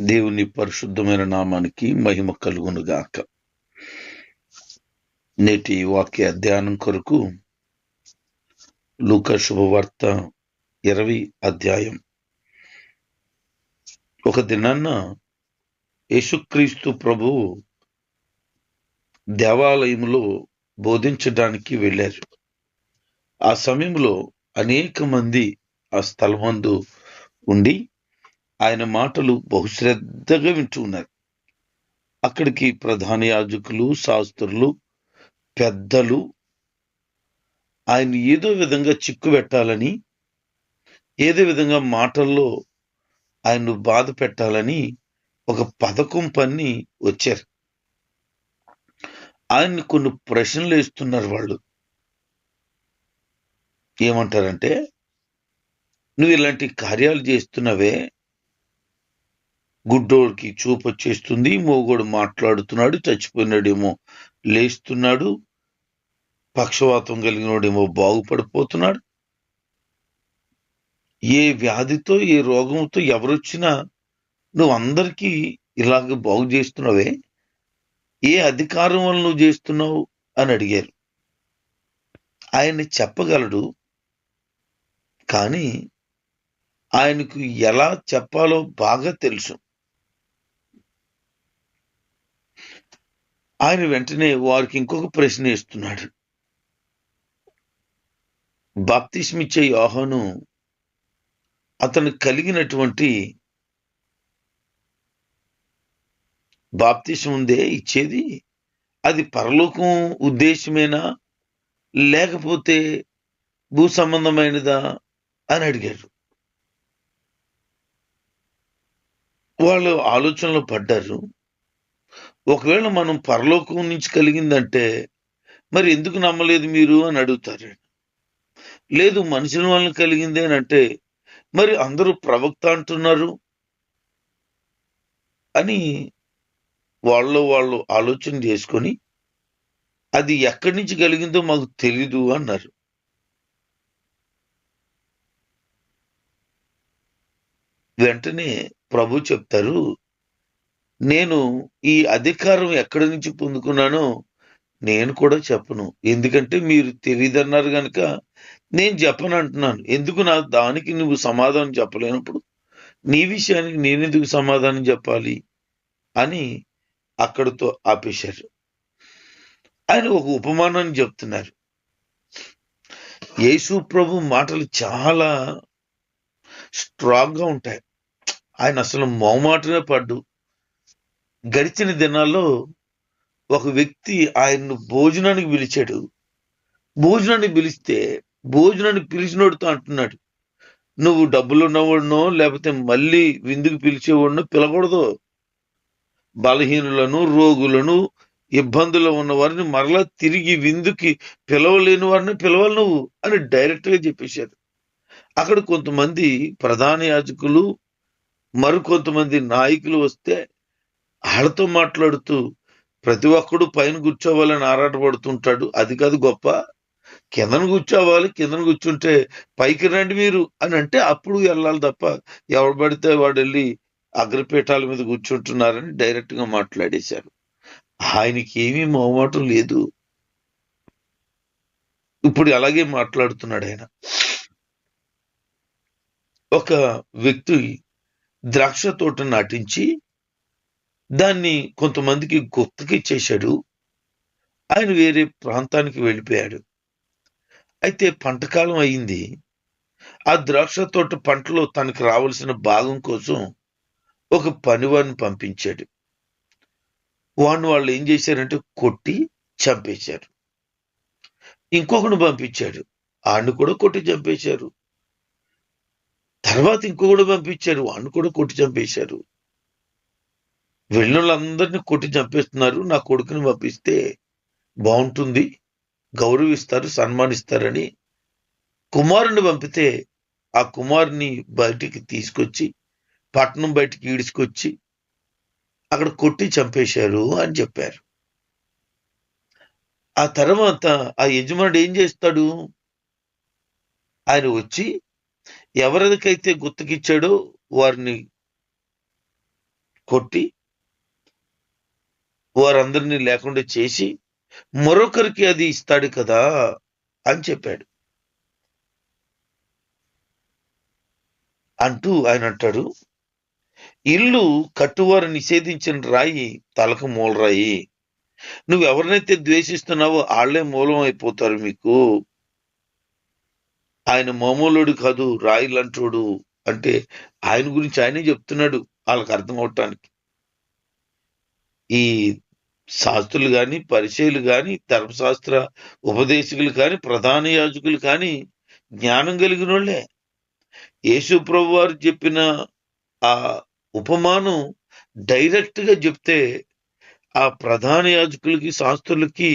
దేవుని పరిశుద్ధమైన నామానికి మహిమ కలుగును గాక నేటి వాక్య అధ్యయనం కొరకు లూక శుభవార్త ఇరవై అధ్యాయం. ఒక దినాన్న యేసుక్రీస్తు ప్రభు దేవాలయంలో బోధించడానికి వెళ్ళారు. ఆ సమయంలో అనేక మంది ఆ స్థలమందు ఉండి ఆయన మాటలు బహుశ్రద్ధగా వింటూ ఉన్నారు అక్కడికి ప్రధాన యాజకులు శాస్త్రులు పెద్దలు ఆయన ఏదో విధంగా చిక్కు పెట్టాలని ఏదో విధంగా మాటల్లో ఆయన్ను బాధ పెట్టాలని ఒక పథకం పన్ని వచ్చారు. ఆయన్ని కొన్ని ప్రశ్నలు వేస్తున్నారు వాళ్ళు. ఏమంటారంటే నువ్వు ఇలాంటి కార్యాలు చేస్తున్నవే గుడ్డోడికి చూపు వచ్చేస్తుంది మోగోడు మాట్లాడుతున్నాడు చచ్చిపోయినాడేమో లేస్తున్నాడు పక్షవాతం కలిగినోడేమో బాగుపడిపోతున్నాడు. ఏ వ్యాధితో ఏ రోగంతో ఎవరొచ్చినా నువ్వు అందరికీ ఇలాగ బాగు చేస్తున్నావే? ఏ అధికారం వల్ల నువ్వు చేస్తున్నావు అని అడిగారు. ఆయన్ని చెప్పగలడు కానీ ఆయనకు ఎలా చెప్పాలో బాగా తెలుసు. ఆయన వెంటనే వారికి ఇంకొక ప్రశ్న ఇస్తున్నాడు బాప్తిస్మిచ్చే యోహను అతను కలిగినటువంటి బాప్తిసం ఉందే ఇచ్చేది? అది పరలోకం ఉద్దేశమేనా? లేకపోతే భూ సంబంధమైనదా? అని అడిగాడు వాళ్ళు ఆలోచనలో పడ్డారు. ఒకవేళ మనం పరలోకం నుంచి కలిగిందంటే మరి ఎందుకు నమ్మలేదు మీరు అని అడుగుతారు. లేదు మనుషుల వలన కలిగింది అని అంటే మరి అందరూ ప్రవక్త అంటున్నారు అని వాళ్ళు వాళ్ళు ఆలోచన చేసుకొని అది ఎక్కడి నుంచి కలిగిందో మాకు తెలీదు అన్నారు. వెంటనే ప్రభు చెప్తారు నేను ఈ అధికారం ఎక్కడి నుంచి పొందుకున్నానో నేను కూడా చెప్పను. ఎందుకంటే మీరు తెలియదన్నారు కనుక నేను చెప్పను అంటున్నాను. ఎందుకు నా దానికి నువ్వు సమాధానం చెప్పలేనప్పుడు? నీ విషయానికి నేనెందుకు సమాధానం చెప్పాలి? అని అక్కడితో ఆపేశారు. ఆయన ఒక ఉపమానాన్ని చెప్తున్నారు. యేసు ప్రభు మాటలు చాలా స్ట్రాంగ్గా ఉంటాయి. ఆయన అసలు మౌమాటనే పడ్డు. గడిచిన దినాల్లో ఒక వ్యక్తి ఆయన్ను భోజనానికి పిలిచాడు. భోజనానికి పిలిస్తే భోజనానికి పిలిచినోడితో అంటున్నాడు. నువ్వు డబ్బులు ఉన్నవాడినో లేకపోతే మళ్ళీ విందుకు పిలిచేవాడినో పిలకూడదు బలహీనులను రోగులను ఇబ్బందులు ఉన్న వారిని మరలా తిరిగి విందుకి పిలవలేని వారిని పిలవాలి నువ్వు అని డైరెక్ట్గా చెప్పేశారు అక్కడ కొంతమంది ప్రధాన యాజకులు మరికొంతమంది నాయకులు వస్తే వాళ్ళతో మాట్లాడుతూ ప్రతి ఒక్కడు పైన కూర్చోవాలని ఆరాటపడుతుంటాడు అది కాదు గొప్ప. కిందను కూర్చోవాలి కిందను కూర్చుంటే పైకి రండి మీరు. అని అంటే అప్పుడు వెళ్ళాలి తప్ప ఎవడు పడితే వాడు వెళ్ళి అగ్రపీఠాల మీద కూర్చుంటున్నారని డైరెక్ట్గా మాట్లాడేశారు. ఆయనకి ఏమీ మొహమాటం లేదు. ఇప్పుడు అలాగే మాట్లాడుతున్నాడు ఆయన. ఒక వ్యక్తి ద్రాక్ష తోట నాటించి దాన్ని కొంతమందికి గుర్తుకిచ్చేశాడు ఆయన వేరే ప్రాంతానికి వెళ్ళిపోయాడు. అయితే పంటకాలం అయింది. ఆ ద్రాక్ష తోట పంటలో తనకు రావాల్సిన భాగం కోసం ఒక పనివాడిని పంపించాడు. వాడిని వాళ్ళు ఏం చేశారంటే కొట్టి చంపేశారు. ఇంకొకడు పంపించాడు. ఆడిని కూడా కొట్టి చంపేశారు. తర్వాత ఇంకొకడు పంపించారు. వాడిని కూడా కొట్టి చంపేశారు. వెళ్ళిన కొట్టి చంపేస్తున్నారు. నా కొడుకుని పంపిస్తే బాగుంటుంది. గౌరవిస్తారు సన్మానిస్తారని కుమారుని పంపితే ఆ కుమారుని బయటికి తీసుకొచ్చి పట్టణం బయటికి ఈడ్చుకొచ్చి అక్కడ కొట్టి చంపేశారు అని చెప్పారు. ఆ తర్వాత ఆ యజమానుడు ఏం చేస్తాడు? ఆయన వచ్చి ఎవరికైతే గుర్తుకిచ్చాడో వారిని కొట్టి వారందరినీ లేకుండా చేసి మరొకరికి అది ఇస్తాడు కదా అని చెప్పాడు. అంటూ ఆయన అంటాడు ఇల్లు కట్టువారు నిషేధించిన రాయి తలకు మూలరాయి నువ్వు ఎవరినైతే ద్వేషిస్తున్నావో వాళ్ళే మూలం అయిపోతారు మీకు. ఆయన మామూలుడు కాదు రాయిలంటోడు అంటే ఆయన గురించి ఆయనే చెప్తున్నాడు వాళ్ళకి అర్థం అవటానికి. ఈ శాస్త్రులు కానీ పరిచయులు కానీ ధర్మశాస్త్ర ఉపదేశకులు కాని ప్రధాన యాజకులు కాని జ్ఞానం కలిగిన వాళ్ళే యేసు ప్రభు వారు చెప్పిన ఆ ఉపమానం డైరెక్ట్గా చెప్తే ఆ ప్రధాన యాజకులకి శాస్త్రులకి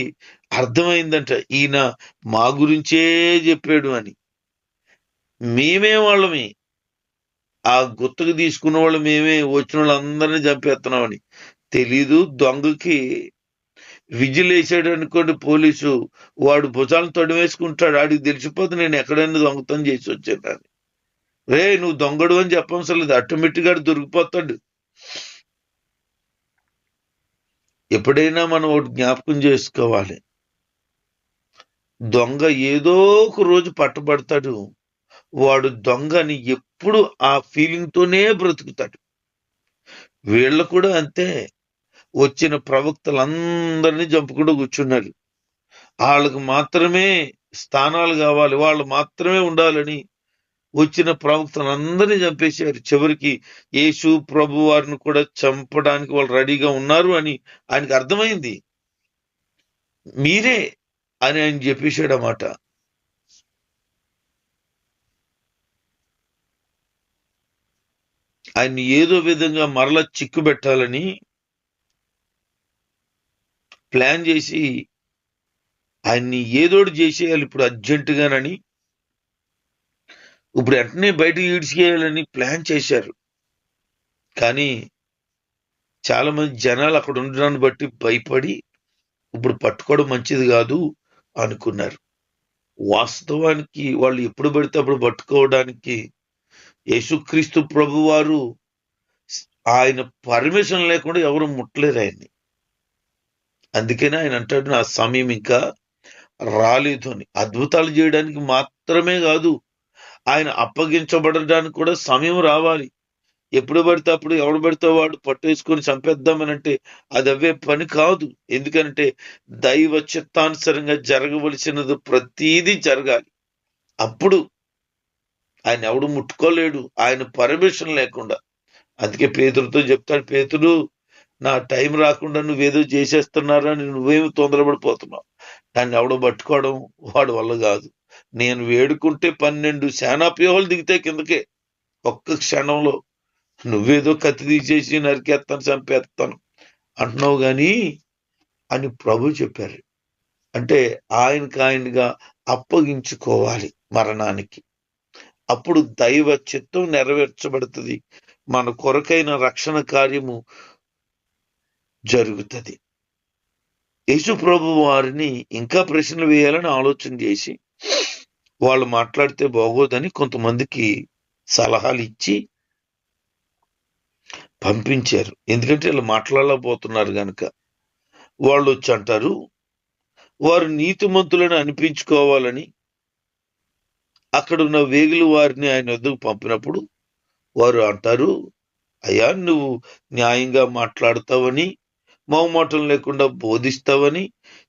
అర్థమైందంట ఈయన మా గురించే చెప్పాడు అని. మేమే వాళ్ళమే. ఆ గుత్తకు తీసుకున్న వాళ్ళు మేమే వచ్చిన వాళ్ళందరినీ చంపేస్తున్నామని. తెలీదు దొంగకి విజిలేసాడు అనుకోండి పోలీసు వాడు భుజాలను తొడివేసుకుంటాడు ఆడికి తెలిసిపోతే నేను ఎక్కడైనా దొంగతనం చేసి వచ్చాను రే నువ్వు దొంగడు అని చెప్పవసరం లేదు ఆటోమేటిక్ దొరికిపోతాడు. ఎప్పుడైనా మనం ఒకటి జ్ఞాపకం చేసుకోవాలి. దొంగ ఏదో ఒక రోజు పట్టబడతాడు వాడు దొంగని ఎప్పుడు ఆ ఫీలింగ్ తోనే బ్రతుకుతాడు. వీళ్ళు కూడా అంతే వచ్చిన ప్రవక్తలందరినీ చంపుకుంటూ కూర్చున్నారు వాళ్ళకు మాత్రమే స్థానాలు కావాలి వాళ్ళు మాత్రమే ఉండాలని వచ్చిన ప్రవక్తలందరినీ చంపేశారు. చివరికి యేసు ప్రభు వారిని కూడా చంపడానికి వాళ్ళు రెడీగా ఉన్నారు అని ఆయనకు అర్థమైంది. మీరే అని ఆయన చెప్పేశాడు అన్నమాట ఆయన్ని ఏదో విధంగా మరల చిక్కు పెట్టాలని ప్లాన్ చేసి ఆయన్ని ఏదోటి చేసేయాలి ఇప్పుడు అర్జెంటుగానని. ఇప్పుడు వెంటనే బయటకు ఈడ్చేయాలని ప్లాన్ చేశారు. కానీ చాలా మంది జనాలు అక్కడ ఉండడాన్ని బట్టి భయపడి ఇప్పుడు పట్టుకోవడం మంచిది కాదు అనుకున్నారు. వాస్తవానికి వాళ్ళు ఎప్పుడు పడితే అప్పుడు పట్టుకోవడానికి యేసుక్రీస్తు ప్రభు వారు ఆయన పర్మిషన్ లేకుండా ఎవరు ముట్టలేరు ఆయన్ని. అందుకనే ఆయన అంటాడు నా సమయం ఇంకా రాలేదు అని అద్భుతాలు చేయడానికి మాత్రమే కాదు ఆయన అప్పగించబడడానికి కూడా సమయం రావాలి. ఎప్పుడు పడితే అప్పుడు ఎవడు పడితే వాడు పట్టేసుకొని చంపేద్దామని అంటే అది అవే పని కాదు. ఎందుకంటే దైవ చిత్తానుసరంగా జరగవలసినది ప్రతీదీ జరగాలి. అప్పుడు ఆయన ఎవడు ముట్టుకోలేడు. ఆయన పర్మిషన్ లేకుండా. అందుకే పేతులతో చెప్తాడు పేతుడు నా టైం రాకుండా నువ్వేదో చేసేస్తున్నారని నువ్వేమి తొందరపడిపోతున్నావు. దాన్ని ఎవడో పట్టుకోవడం వాడి వల్ల కాదు. నేను వేడుకుంటే పన్నెండు సేనాప్యూహాలు దిగితే కిందకే ఒక్క క్షణంలో నువ్వేదో కత్తి తీసేసి నరికేస్తాను చంపేస్తాను అంటున్నావు కానీ అని ప్రభు చెప్పారు. అంటే ఆయనకి ఆయనగా అప్పగించుకోవాలి మరణానికి. అప్పుడు దైవ చిత్తం నెరవేర్చబడుతుంది. మన కొరకైన రక్షణ కార్యము జరుగుతుంది. యేసు ప్రభు వారిని ఇంకా ప్రశ్నలు వేయాలని ఆలోచన చేసి వాళ్ళు మాట్లాడితే బాగోదని కొంతమందికి సలహాలు ఇచ్చి పంపించారు. ఎందుకంటే వాళ్ళు మాట్లాడలేకపోతున్నారు కనుక వాళ్ళు వచ్చి అంటారు వారు నీతిమంతులను అనిపించుకోవాలని అక్కడున్న వేగులు వారిని ఆయన వద్దకు పంపినప్పుడు వారు అంటారు అయ్యా నువ్వు న్యాయంగా మాట్లాడతావని మౌమాటం లేకుండా బోధిస్తావని?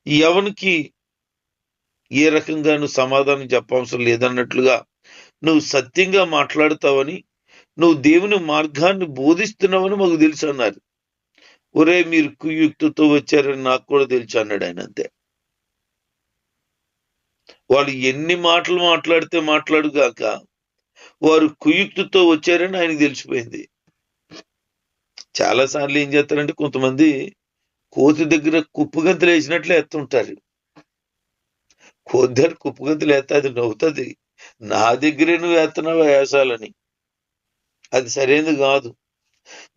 ఎవనికి ఏ రకంగా నువ్వు సమాధానం చెప్పవసరం లేదన్నట్లుగా నువ్వు సత్యంగా మాట్లాడతావని నువ్వు దేవుని మార్గాన్ని బోధిస్తున్నావని మాకు తెలుసు అన్నారు. ఒరే మీరు కుయుక్తితో వచ్చారని నాకు కూడా తెలుసు అన్నాడు ఆయన అంతే. వాళ్ళు ఎన్ని మాటలు మాట్లాడితే మాట్లాడుగాక వారు కుయుక్తితో వచ్చారని ఆయనకు తెలిసిపోయింది. చాలాసార్లు ఏం చేస్తారంటే కొంతమంది కోతి దగ్గర కుప్పుగంతులు వేసినట్లు ఎత్తుంటారు కోతి దగ్గర కుప్పుగంతులు ఎత్తే అది నవ్వుతుంది. నా దగ్గరే నువ్వు ఎత్తనావు వేసాలని. అది సరైనది కాదు.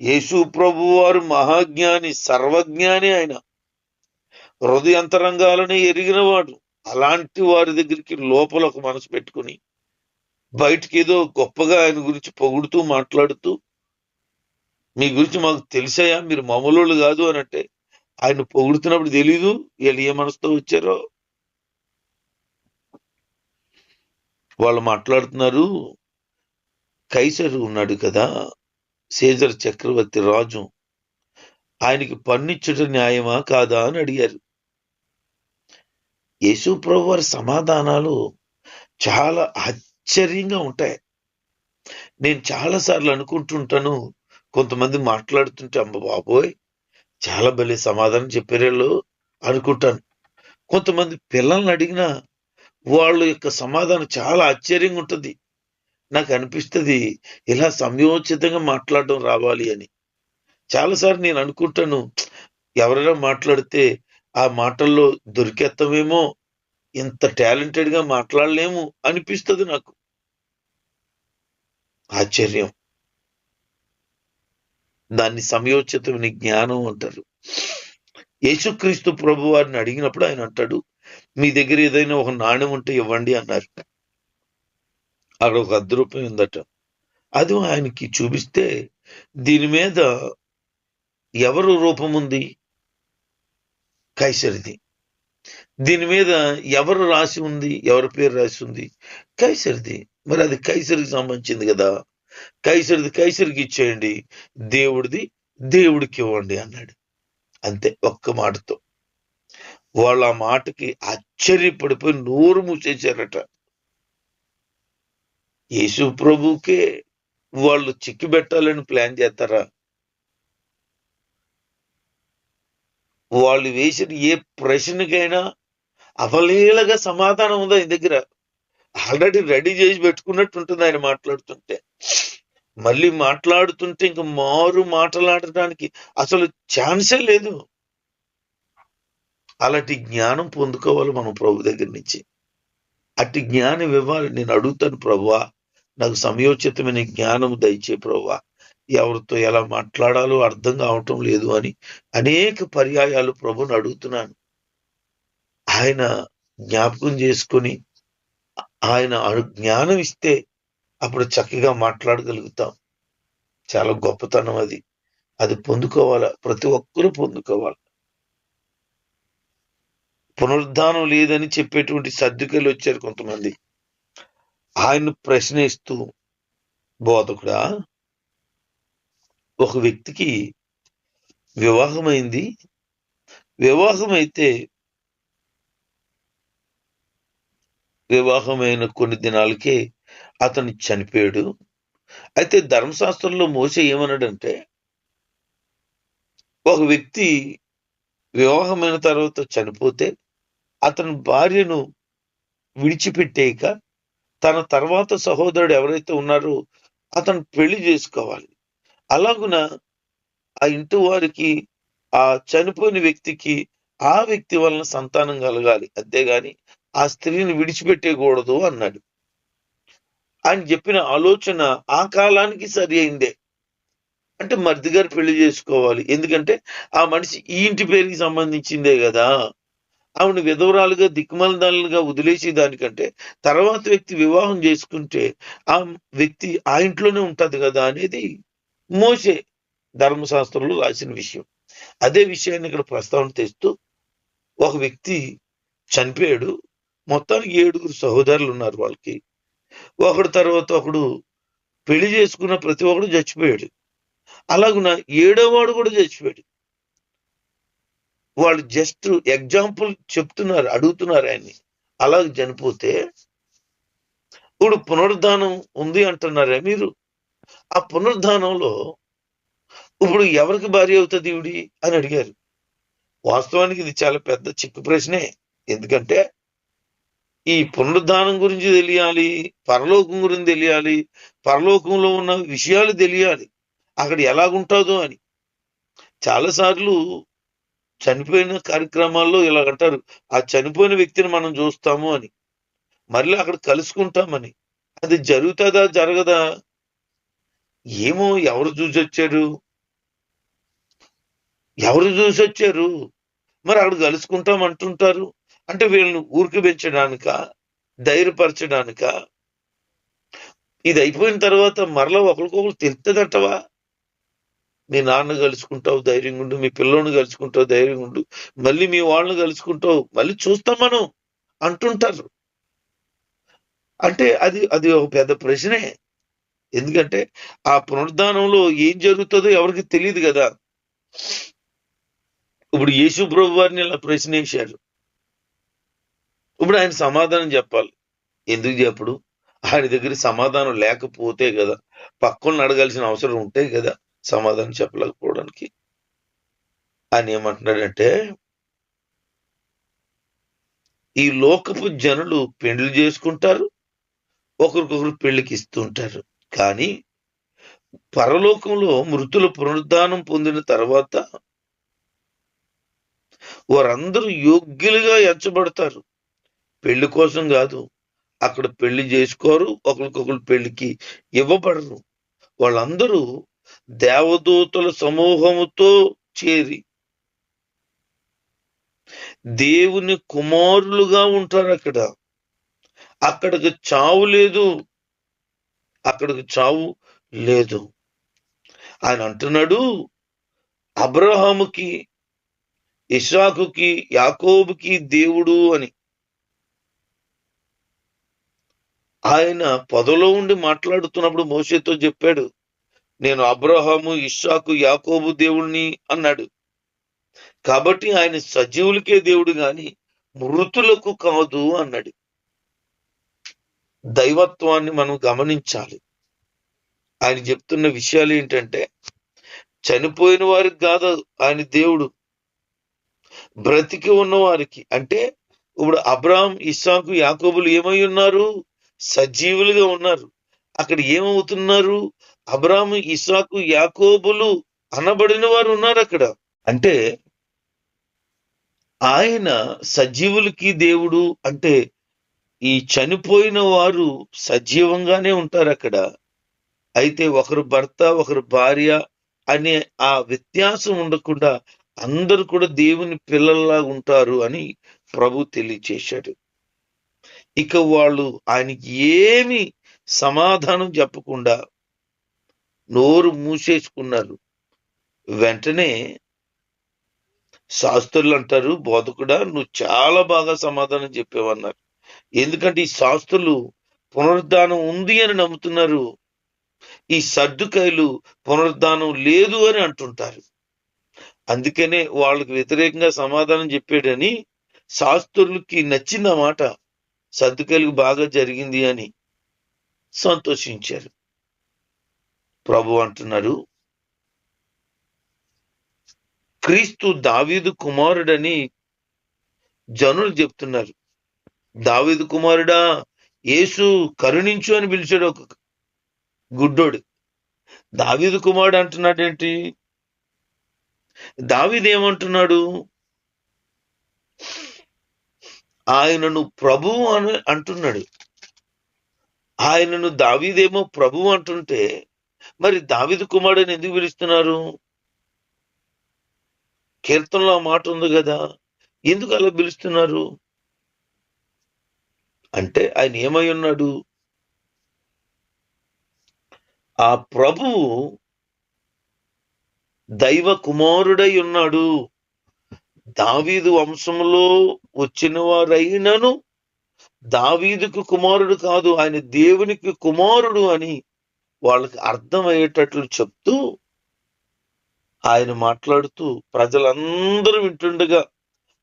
యేసు ప్రభు వారు మహాజ్ఞాని సర్వజ్ఞాని ఆయన. హృదయంతరంగాలని ఎరిగినవాడు. అలాంటి వారి దగ్గరికి లోపల ఒక మనసు పెట్టుకుని బయటికి ఏదో గొప్పగా ఆయన గురించి పొగుడుతూ మాట్లాడుతూ మీ గురించి మాకు తెలిసాయా? మీరు మామూలు కాదు అని అంటే ఆయన పొగుడుతున్నప్పుడు తెలీదు వీళ్ళు ఏ మనసుతో వచ్చారో. వాళ్ళు మాట్లాడుతున్నారు కైసరు ఉన్నాడు కదా సేజర్ చక్రవర్తి రాజు ఆయనకి పన్నిచ్చుట న్యాయమా కాదా అని అడిగారు. యేసు ప్రభు వారి సమాధానాలు చాలా ఆశ్చర్యంగా ఉంటాయి. నేను చాలా సార్లు అనుకుంటుంటాను కొంతమంది మాట్లాడుతుంటే అమ్మ బాబోయ్ చాలా భలే సమాధానం చెప్పారేళ్ళు అనుకుంటాను. కొంతమంది పిల్లల్ని అడిగినా వాళ్ళ యొక్క సమాధానం చాలా ఆశ్చర్యంగా ఉంటుంది. నాకు అనిపిస్తుంది ఇలా సంయోచితంగా మాట్లాడడం రావాలి అని. చాలాసార్లు నేను అనుకుంటాను ఎవరైనా మాట్లాడితే ఆ మాటల్లో దొరికేస్తామేమో ఇంత టాలెంటెడ్గా మాట్లాడలేము అనిపిస్తుంది నాకు. ఆశ్చర్యం. దాన్ని సమయోచితమైన జ్ఞానం అంటారు. యేసుక్రీస్తు ప్రభు వారిని అడిగినప్పుడు ఆయన అంటాడు మీ దగ్గర ఏదైనా ఒక నాణ్యం ఉంటే ఇవ్వండి అన్నారు. అక్కడ ఒక అర్ధ రూపాయి ఉందట. అది ఆయనకి చూపిస్తే దీని మీద ఎవరు రూపం ఉంది? కైసరిది. దీని మీద ఎవరు రాసి ఉంది? ఎవరి పేరు రాసి ఉంది? కైసరిది. మరి అది కైసరికి సంబంధించింది కదా. కైసరిది కైసరికి ఇచ్చేయండి దేవుడిది దేవుడికి ఇవ్వండి అన్నాడు. అంతే ఒక్క మాటతో. వాళ్ళ మాటకి ఆశ్చర్యపడిపోయి నోరు మూసేశారట. యేసు ప్రభుకే వాళ్ళు చిక్కి పెట్టాలని ప్లాన్ చేస్తారా? వాళ్ళు వేసిన ఏ ప్రశ్నకైనా అవలీలగా సమాధానం ఉందా ఈ దగ్గర? ఆల్రెడీ రెడీ చేసి పెట్టుకున్నట్టు ఉంటుంది ఆయన మాట్లాడుతుంటే. మళ్ళీ మాట్లాడుతుంటే ఇంక మారు మాట్లాడటానికి అసలు ఛాన్సే లేదు. అలాంటి జ్ఞానం పొందుకోవాలి మనం ప్రభు దగ్గర నుంచి. అట్టి జ్ఞానం ఇవ్వాలి. నేను అడుగుతాను ప్రభువా నాకు సమయోచితమైన జ్ఞానం దయచే ప్రభువా ఎవరితో ఎలా మాట్లాడాలో అర్థం కావటం లేదు అని అనేక పర్యాయాలు ప్రభుని అడుగుతున్నాను. ఆయన జ్ఞాపకం చేసుకొని ఆయన అను జ్ఞానం ఇస్తే అప్పుడు చక్కగా మాట్లాడగలుగుతాం. చాలా గొప్పతనం అది. అది పొందుకోవాలా ప్రతి ఒక్కరూ పొందుకోవాలి. పునరుద్ధానం లేదని చెప్పేటువంటి సర్దుకలు వచ్చారు కొంతమంది. ఆయన ప్రశ్నిస్తూ బోధకుడా ఒక వ్యక్తికి వివాహమైంది. వివాహం అయితే వివాహమైన కొన్ని దినాలకే అతను చనిపోయాడు. అయితే ధర్మశాస్త్రంలో మోసే ఏమన్నాడంటే ఒక వ్యక్తి వివాహమైన తర్వాత చనిపోతే అతని భార్యను విడిచిపెట్టేయక తన తర్వాత సహోదరుడు ఎవరైతే ఉన్నారో అతను పెళ్ళి చేసుకోవాలి. అలాగున ఆ ఇంటి వారికి ఆ చనిపోయిన వ్యక్తికి ఆ వ్యక్తి వలన సంతానం కలగాలి. అంతేగాని ఆ స్త్రీని విడిచిపెట్టేయకూడదు అన్నాడు. ఆయన చెప్పిన ఆలోచన ఆ కాలానికి సరి అయిందే. అంటే మరిది గారు పెళ్ళి చేసుకోవాలి. ఎందుకంటే ఆ మనిషి ఈ ఇంటి పేరుకి సంబంధించిందే కదా. ఆవిడ విధవరాలుగా దిక్మలదాలుగా వదిలేసి దానికంటే తర్వాత వ్యక్తి వివాహం చేసుకుంటే ఆ వ్యక్తి ఆ ఇంట్లోనే ఉంటది కదా అనేది మోసే ధర్మశాస్త్రంలో రాసిన విషయం. అదే విషయాన్ని ఇక్కడ ప్రస్తావన తెస్తూ ఒక వ్యక్తి చనిపోయాడు. మొత్తానికి ఏడుగురు సహోదరులు ఉన్నారు వాళ్ళకి. ఒకడు తర్వాత ఒకడు పెళ్ళి చేసుకున్న ప్రతి ఒక్కడు చచ్చిపోయాడు. అలాగున ఏడోవాడు కూడా చచ్చిపోయాడు. వాళ్ళు జస్ట్ ఎగ్జాంపుల్ చెప్తున్నారు అడుగుతున్నారు ఆయన్ని. అలాగ చనిపోతే ఇప్పుడు పునరుద్ధానం ఉంది అంటున్నారే మీరు? ఆ పునరుద్ధానంలో ఇప్పుడు ఎవరికి భార్య అవుతుంది ఈవిడి అని అడిగారు. వాస్తవానికి ఇది చాలా పెద్ద చిక్కు ప్రశ్నే. ఎందుకంటే ఈ పునరుద్ధానం గురించి తెలియాలి పరలోకం గురించి తెలియాలి పరలోకంలో ఉన్న విషయాలు తెలియాలి. అక్కడ ఎలాగుంటుందో అని. చాలాసార్లు చనిపోయిన కార్యక్రమాల్లో ఇలాగంటారు ఆ చనిపోయిన వ్యక్తిని మనం చూస్తాము అని. మళ్ళీ అక్కడ కలుసుకుంటామని. అది జరుగుతుందా జరగదా? ఏమో ఎవరు చూసి వచ్చారు ఎవరు చూసి వచ్చారు మరి అక్కడ కలుసుకుంటాం అంటుంటారు. అంటే వీళ్ళని ఊరికి పెంచడానిక ధైర్యపరచడానిక ఇది అయిపోయిన తర్వాత మరలా ఒకరికొకరు తెలుస్తుందటవా మీ నాన్న కలుసుకుంటావు ధైర్యంగా ఉండు. మీ పిల్లోని కలుసుకుంటావు ధైర్యంగా ఉండు. మళ్ళీ మీ వాళ్ళని కలుసుకుంటావు. మళ్ళీ చూస్తాం మనం అంటుంటారు. అంటే అది అది ఒక పెద్ద ప్రశ్నే. ఎందుకంటే ఆ పునరుద్ధానంలో ఏం జరుగుతుందో ఎవరికి తెలియదు కదా. ఇప్పుడు యేసు ప్రభు వారిని ఇలా ప్రశ్న వేశారు ఇప్పుడు ఆయన సమాధానం చెప్పాలి. ఎందుకు చెప్పుడు? ఆయన దగ్గర సమాధానం లేకపోతే కదా పక్కన అడగాల్సిన అవసరం ఉంటే కదా సమాధానం చెప్పలేకపోవడానికి. ఆయన ఏమంటున్నాడంటే ఈ లోకపు జనులు పెండ్లు చేసుకుంటారు ఒకరికొకరు పెళ్ళికి ఇస్తుంటారు. కానీ పరలోకంలో మృతుల పునరుద్ధానం పొందిన తర్వాత వారందరూ యోగ్యులుగా ఎంచబడతారు. పెళ్ళి కోసం కాదు అక్కడ పెళ్ళి చేసుకోరు ఒకరికొకరు పెళ్ళికి ఇవ్వబడరు. వాళ్ళందరూ దేవదూతల సమూహముతో చేరి దేవుని కుమారులుగా ఉంటారు అక్కడ అక్కడికి చావు లేదు. అక్కడికి చావు లేదు. ఆయన అంటున్నాడు అబ్రహాముకి ఇషాకుకి యాకోబుకి దేవుడు అని. ఆయన పొదలో ఉండి మాట్లాడుతున్నప్పుడు మోసేతో చెప్పాడు నేను అబ్రహాము ఇషాకు యాకోబు దేవుణ్ణి అన్నాడు. కాబట్టి ఆయన సజీవులకే దేవుడు గాని మృతులకు కాదు అన్నాడు. దైవత్వాన్ని మనం గమనించాలి. ఆయన చెప్తున్న విషయాలు ఏంటంటే చనిపోయిన వారికి కాదు ఆయన దేవుడు. బ్రతికి ఉన్న వారికి అంటే ఇప్పుడు అబ్రాహం ఇస్సాకు యాకోబులు ఏమై ఉన్నారు? సజీవులుగా ఉన్నారు. అక్కడ ఏమవుతున్నారు? అబ్రాము ఇసాకు యాకోబులు అనబడిన వారు ఉన్నారు అక్కడ. అంటే ఆయన సజీవులకి దేవుడు అంటే ఈ చనిపోయిన వారు సజీవంగానే ఉంటారు అక్కడ. అయితే ఒకరు భర్త ఒకరు భార్య అనే ఆ వ్యత్యాసం ఉండకుండా అందరు కూడా దేవుని పిల్లల్లా ఉంటారు అని ప్రభు తెలియచేశాడు ఇక వాళ్ళు ఆయనకి ఏమి సమాధానం చెప్పకుండా నోరు మూసేసుకున్నారు. వెంటనే శాస్త్రులు అంటారు బోధకుడా నువ్వు చాలా బాగా సమాధానం చెప్పేవన్నారు. ఎందుకంటే ఈ శాస్త్రులు పునరుద్ధానం ఉంది అని నమ్ముతున్నారు. ఈ సర్దుకాయలు పునరుద్ధానం లేదు అని అంటుంటారు. అందుకనే వాళ్ళకి వ్యతిరేకంగా సమాధానం చెప్పాడని శాస్త్రులకి మాట ఆ బాగా జరిగింది అని సంతోషించారు. ప్రభు అంటున్నారు క్రీస్తు దావీదు కుమారుడని జనులు చెప్తున్నారు. దావీదు కుమారుడా యేసు కరుణించు అని పిలిచాడు ఒక గుడ్డోడు. దావీదు కుమారుడు అంటున్నాడేంటి? దావీదు ఏమంటున్నాడు? ఆయనను ప్రభువు అని అంటున్నాడు. ఆయనను దావీదేమో ప్రభువు అంటుంటే మరి దావీదు కుమారుడని ఎందుకు పిలుస్తున్నారు? కీర్తనలో ఆ మాట ఉంది కదా ఎందుకు అలా పిలుస్తున్నారు? అంటే ఆయన ఏమై ఉన్నాడు? ఆ ప్రభువు దైవ కుమారుడై ఉన్నాడు. దావీదు వంశంలో వచ్చిన వారైనను దావీదుకు కుమారుడు కాదు ఆయన దేవునికి కుమారుడు అని వాళ్ళకి అర్థమయ్యేటట్లు చెప్తూ ఆయన మాట్లాడుతూ ప్రజలందరూ వింటుండగా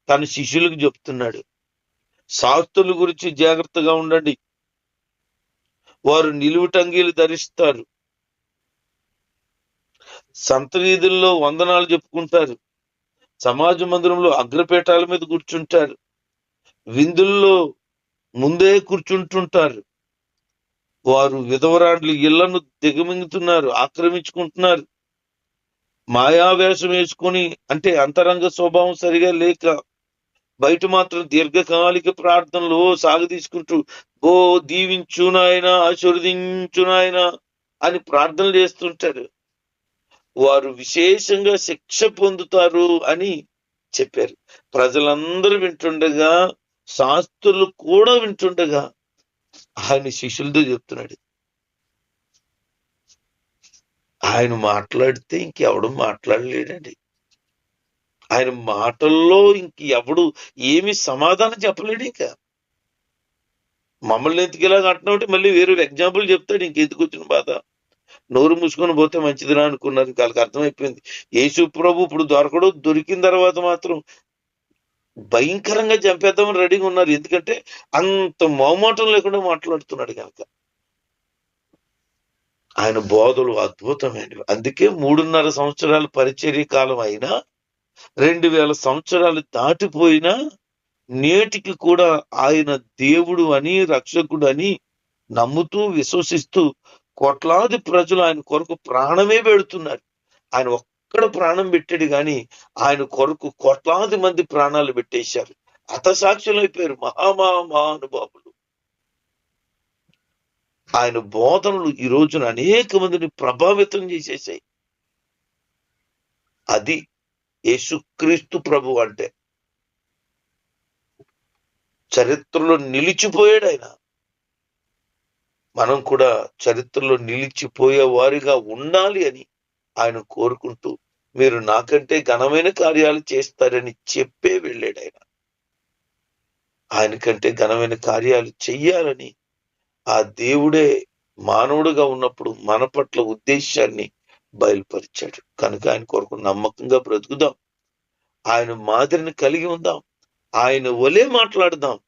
తన శిష్యులకు చెప్తున్నాడు సాత్తుల గురించి జాగ్రత్తగా ఉండండి. వారు నిలువుటంగీలు ధరిస్తారు. సంత వీధుల్లో వందనాలు చెప్పుకుంటారు. సమాజ మందిరంలో అగ్రపీఠాల మీద కూర్చుంటారు. విందుల్లో ముందే కూర్చుంటుంటారు. వారు విధవరాండ్లు ఇళ్ళను దిగమింగుతున్నారు ఆక్రమించుకుంటున్నారు. మాయావేషం వేసుకొని అంటే అంతరంగ స్వభావం సరిగా లేక బయట మాత్రం దీర్ఘకాలిక ప్రార్థనలు సాగదీసుకుంటూ సాగు తీసుకుంటూ ఓ దీవించునాయన ఆశీర్వదించునాయన అని ప్రార్థనలు చేస్తుంటారు. వారు విశేషంగా శిక్ష పొందుతారు అని చెప్పారు. ప్రజలందరూ వింటుండగా శాస్త్రులు కూడా వింటుండగా ఆయన శిష్యులతో చెప్తున్నాడు. ఆయన మాట్లాడితే ఇంకెవడు మాట్లాడలేడండి. ఆయన మాటల్లో ఇంక ఎవడు ఏమి సమాధానం చెప్పలేడు ఇంకా. మమ్మల్ని ఎందుకు ఇలాగ అంటున్నావు మళ్ళీ వేరే ఎగ్జాంపుల్ చెప్తాడు ఇంకెందుకు వచ్చిన బాధ? నోరు మూసుకొని పోతే మంచిదిరా అనుకున్నారు. వాళ్ళకి అర్థమైపోయింది. యేసు ప్రభు ఇప్పుడు దొరకడు దొరికిన తర్వాత మాత్రం భయంకరంగా చంపేద్దామని రెడీగా ఉన్నారు. ఎందుకంటే అంత మౌమాటం లేకుండా మాట్లాడుతున్నాడు కనుక. ఆయన బోధలు అద్భుతమైనవి. అందుకే మూడున్నర సంవత్సరాల పరిచర్య కాలం అయినా రెండు వేల సంవత్సరాలు దాటిపోయినా నేటికి కూడా ఆయన దేవుడు అని రక్షకుడు అని నమ్ముతూ విశ్వసిస్తూ కోట్లాది ప్రజలు ఆయన కొరకు ప్రాణమే పెడుతున్నారు. ఆయన ఒక్కడ ప్రాణం పెట్టాడు కానీ ఆయన కొరకు కోట్లాది మంది ప్రాణాలు పెట్టేశారు. హతసాక్షులు అయిపోయారు మహామహా మహానుభావులు. ఆయన బోధనలు ఈ రోజున అనేక మందిని ప్రభావితం చేసేసాయి. అది యేసుక్రీస్తు ప్రభు అంటే. చరిత్రలో నిలిచిపోయాడు ఆయన. మనం కూడా చరిత్రలో నిలిచిపోయే వారిగా ఉండాలి అని ఆయన కోరుకుంటూ మీరు నాకంటే ఘనమైన కార్యాలు చేస్తారని చెప్పే వెళ్ళాడు ఆయన. ఆయన కంటే ఘనమైన కార్యాలు చెయ్యాలని ఆ దేవుడే మానవుడుగా ఉన్నప్పుడు మన పట్ల ఉద్దేశాన్ని బయలుపరిచాడు. కనుక ఆయన కొరకు నమ్మకంగా బ్రతుకుదాం. ఆయన మాదిరిని కలిగి ఉందాం. ఆయన వలే మాట్లాడదాం.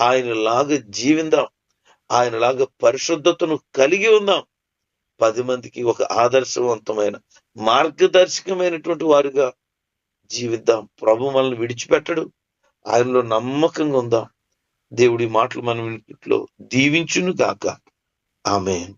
ఆయన లాగా జీవిందాం. ఆయనలాగా పరిశుద్ధతను కలిగి ఉందాం పది మందికి ఒక ఆదర్శవంతమైన మార్గదర్శకమైనటువంటి వారుగా జీవిద్దాం. ప్రభు మనల్ని విడిచిపెట్టడు. ఆయనలో నమ్మకంగా ఉందాం. దేవుడి మాటలు మనం ఇంట్లో దీవించును గాక ఆమె